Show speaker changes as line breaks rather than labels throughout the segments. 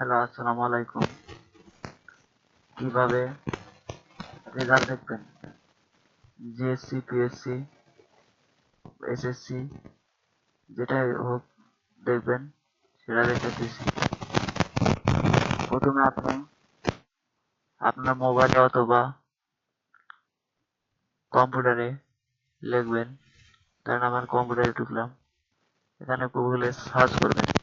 Hello, আসসালামু আলাইকুম। কীভাবে রেজাল্ট দেখবেন? জিএসসি পিএসসি এসএসসি যেটাই হোক দেখবেন, সেটা দেখাতেছি। প্রথমে আপনি আপনার মোবাইলে অথবা কম্পিউটারে লিখবেন। ধরেন আমার কম্পিউটারে ঢুকলাম। এখানে গুগলে সার্চ করবেন।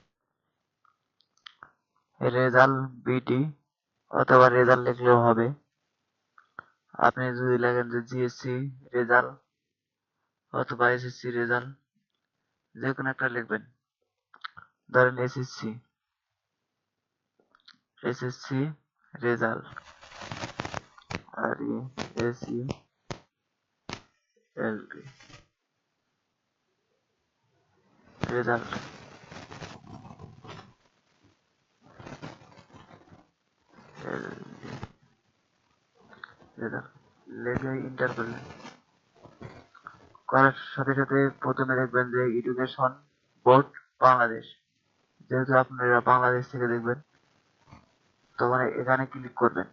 রেজাল্ট বিটি অথবা রেজাল্ট লিখলেও হবে। আপনি যদি লেখেন যে জিএসসি রেজাল্ট অথবা এসএসসি রেজাল্ট যে কোনো একটা লিখবেন। ধরেন এসএসসি এসএসসি রেজাল্ট আর এসি এলটি রেজাল্ট। সাথে সাথে প্রথমে দেখবেন যে এডুকেশন বোর্ড বাংলাদেশ। যেহেতু আপনারা বাংলাদেশ থেকে দেখবেন তখন এখানে ক্লিক করবেন।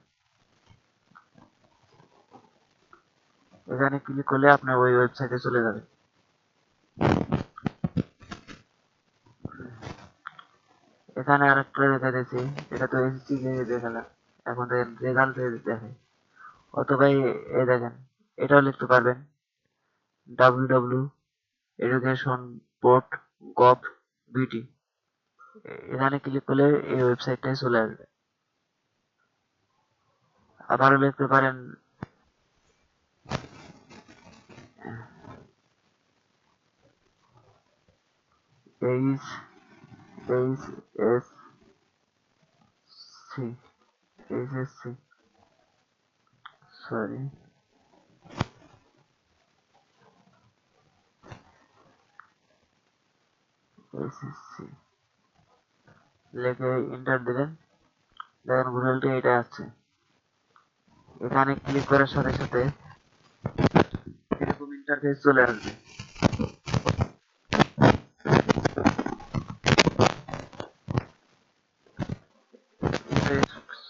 এখানে ক্লিক করলে আপনার ওই ওয়েবসাইটে চলে যাবে এখানে আরেকটা দেখা যাচ্ছে এটা তো এসএসসি দেখালাম। এখন রেজাল্ট দেখে অথবা এ দেখেন, এটাও লিখতে পারবেন। W W education board gov BT এখানে ক্লিক করলে এই ওয়েবসাইটটাই চলে আসবে। আবারও লিখতে পারেন। H H S C H S C sorry SSC লিখে এন্টার দিলেন দেখেন গুগলটি এটা আছে এখানে ক্লিক করার সাথে সাথে এরকম ইন্টারফেস চলে আসবে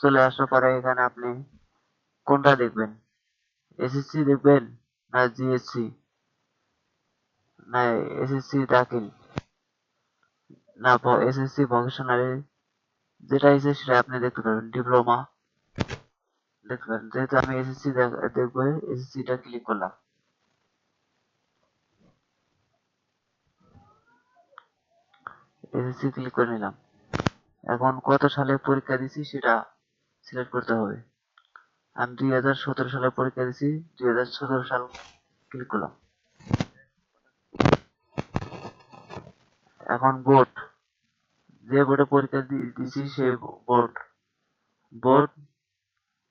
চলে আসার পরে এখানে আপনি কোনটা দেখবেন? এসএসসি দেখবেন না জিএসসি না এসএসসি দাখিল? না এসএসসি ভকেশনালি যেটা এসে সেটা আপনি দেখতে পারবেন ডিপ্লোমা দেখতে পারেন, যেহেতু আমি এসএসসি দেখব এসএসসিটা ক্লিক করলাম। এসএসসি ক্লিক করে নিলাম। এখন কত সালে পরীক্ষা দিছি সেটা সিলেক্ট করতে হবে। আমি দুই হাজার সতেরো সালে পরীক্ষা দিছি দুই হাজার সতেরো সাল ক্লিক করলাম। এখন বোর্ড যে বোর্ডে পরীক্ষা দিছি সেই বোর্ড বোর্ড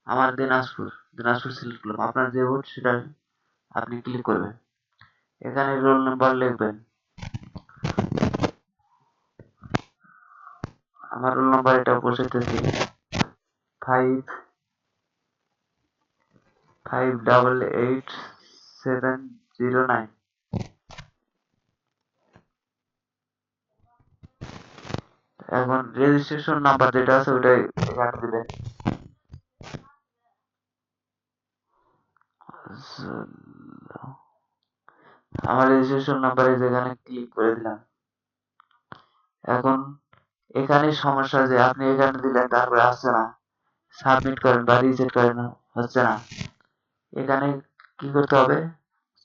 আমার দিনাজপুর দিনাজপুর সিলেক্ট করলাম। আপনার যে বোর্ড সেটা আপনি ক্লিক করবেন। এখানে রোল নাম্বার লিখবেন। আমার রোল নাম্বার এটা বসাইতেছি five five double eight seven zero nine এখন রেজিস্ট্রেশন নাম্বার যেটা আছে ওটাই দিবেন। আমার রেজিস্ট্রেশন নাম্বারে যেখানে ক্লিক করে দিলাম। এখন এখানে সমস্যা যে আপনি এখানে দিলেন, তারপরে আসছে না। সাবমিট করেন বা রিজেক্ট করেন হচ্ছে না? এখানে কি করতে হবে?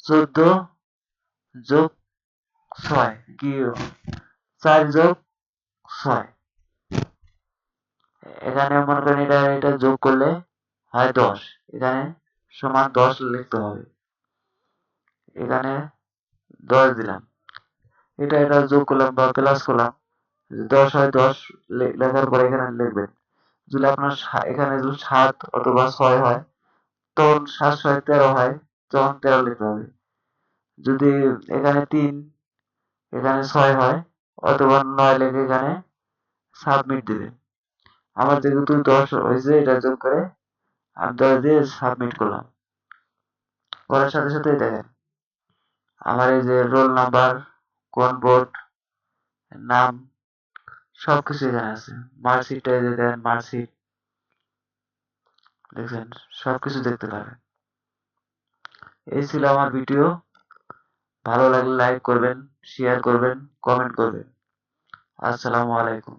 চোদ্দ যোগ ছয়, কি চার যোগ ছয়। এখানে মনে করেন এটা এটা যোগ করলে হয় দশ। এখানে সমান দশ লিখতে হবে। এখানে দশ দিলাম। এটা এটা যোগ করলাম বা প্লাস করলাম। দশ হয় দশ লেখার পরে এখানে লিখবেন। যদি আপনার এখানে যদি সাত অথবা ছয় হয় তখন সাত ছয় তেরো হয় তখন তেরো লিখতে হবে। যদি এখানে তিন, এখানে ছয় হয়, অথবা নয় লেখে এখানে সাবমিট দিবে। আমার যেহেতু দশ হয়েছে, এটা যোগ করে আমি দশ দিয়ে সাবমিট করলাম। করার সাথে সাথে দেখেন, আমার এই যে রোল নাম্বার কোন বোর্ড নাম সব কিছু এখানে আছে। মার্কশিটটা এই দেন মার্কশিট দেখছেন? সব কিছু দেখতে পারে এই ছিল আমার ভিডিও ভালো লাগলে লাইক করবেন শেয়ার করবেন কমেন্ট করবেন। আসসালামু আলাইকুম।